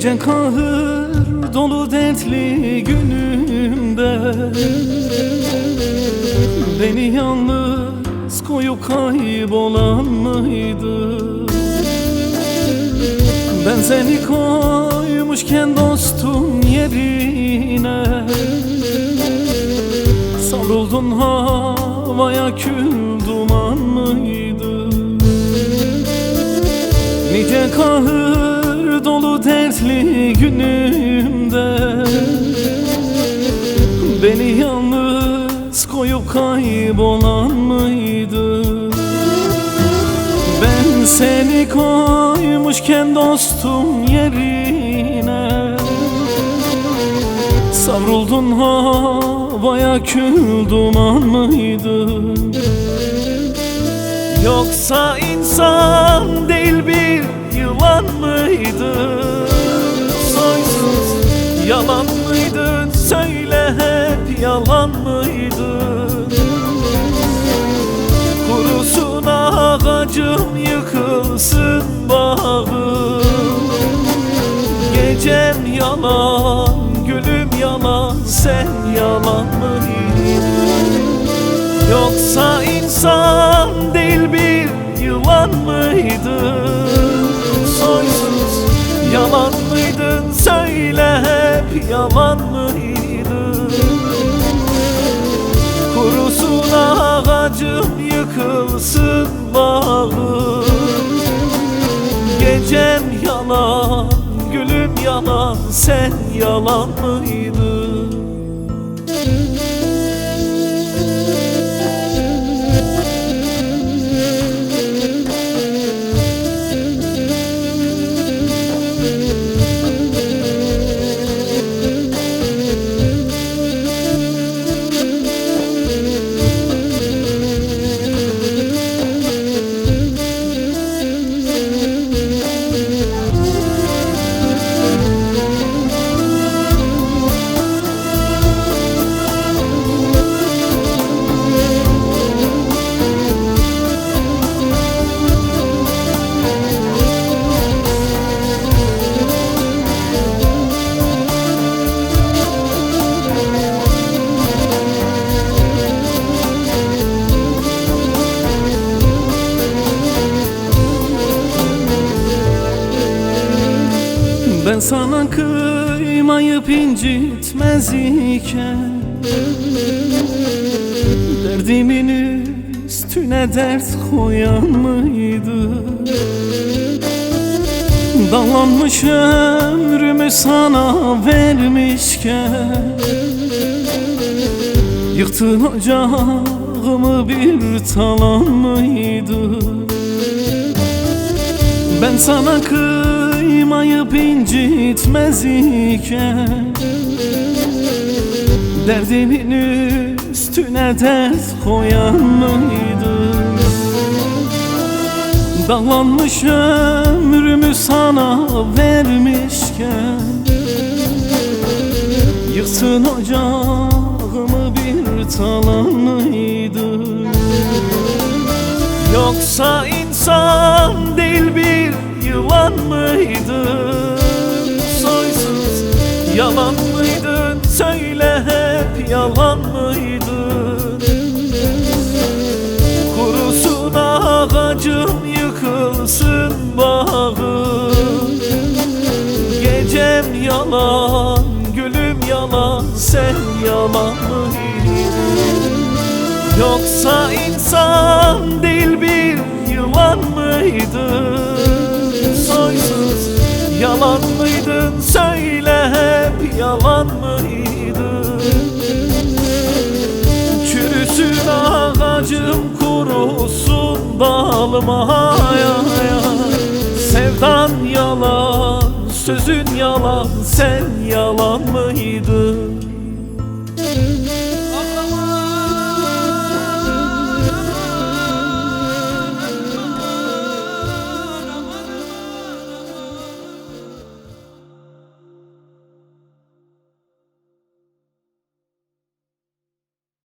Nice kahır dolu dertli günümde. Beni yalnız koyup kaybolan mıydı? Ben seni koymuşken dostum yerine. Savruldun havaya kül duman mıydı? Nice kahır dolu dertli günümde. Beni yalnız koyup kaybolan mıydı? Ben seni koymuşken dostum yerine. Savruldun havaya kül duman mıydı? Yoksa insan değil bir yılan mıydı Soysuz yalan mıydın? Söyle hep yalan mıydın? Kurusun ağacım yıkılsın bağım Gecem yalan gülüm yalan sen yalan mıydın? Yoksa insan değil bir yılan mıydın hep yalan mıydın Kurusun ağacım yıkılsın bağım Gecem yalan gülüm yalan sen yalan mıydın Sana kıymayıp incitmez iken Derdimin üstüne dert koyan mıydı? Dallanmış ömrümü sana vermişken Yıktın ocağımı bir talan mıydı? Ben sana kıymayıp incitmez iken Derdimin üstüne dert koyan mıydım Dallanmış ömrümü sana vermişken Yıktın ocağımı bir talan mıydı? Yoksa insan yılan mıydın? Soysuz yalan mıydın? Söyle hep yalan mıydın? Kurusun ağacım yıkılsın bağım. Gecem yalan gülüm yalan sen yalan mıydın? Yoksa insan değil bir yılan mıydın Soysuz yalan mıydın? Söyle hep yalan mıydın? Çürüsün ağacım kurusun ay ay. Sevdan yalan sözün yalan sen yalan mıydın